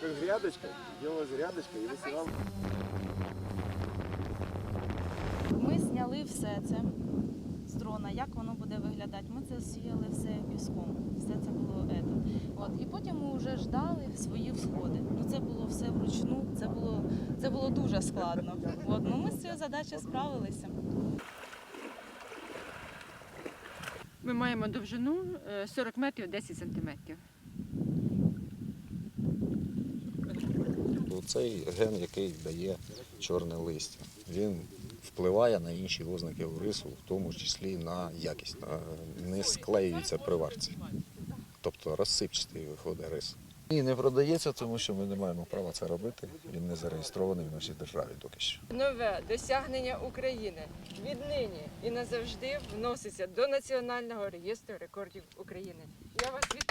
как грядочка, делалась грядочка и высевал. Ми зняли все це з дрона, як воно буде виглядати. Ми це сіяли все піском. Все це було ето. От. І потім ми вже ждали свої всходи. Ну це було все вручну, це було, це було дуже складно. От. Ну, ми з цією задачею справилися. Ми маємо довжину е, 40 метрів 10 сантиметрів. Цей ген, який дає чорне листя, він впливає на інші ознаки рису, в тому числі на якість. Не склеюється при варці. Тобто розсипчатий виходить рис. І не продається, тому що ми не маємо права це робити. Він не зареєстрований в нашій державі доки що. Нове досягнення України віднині і назавжди вноситься до Національного реєстру рекордів України. Я вас вітаю.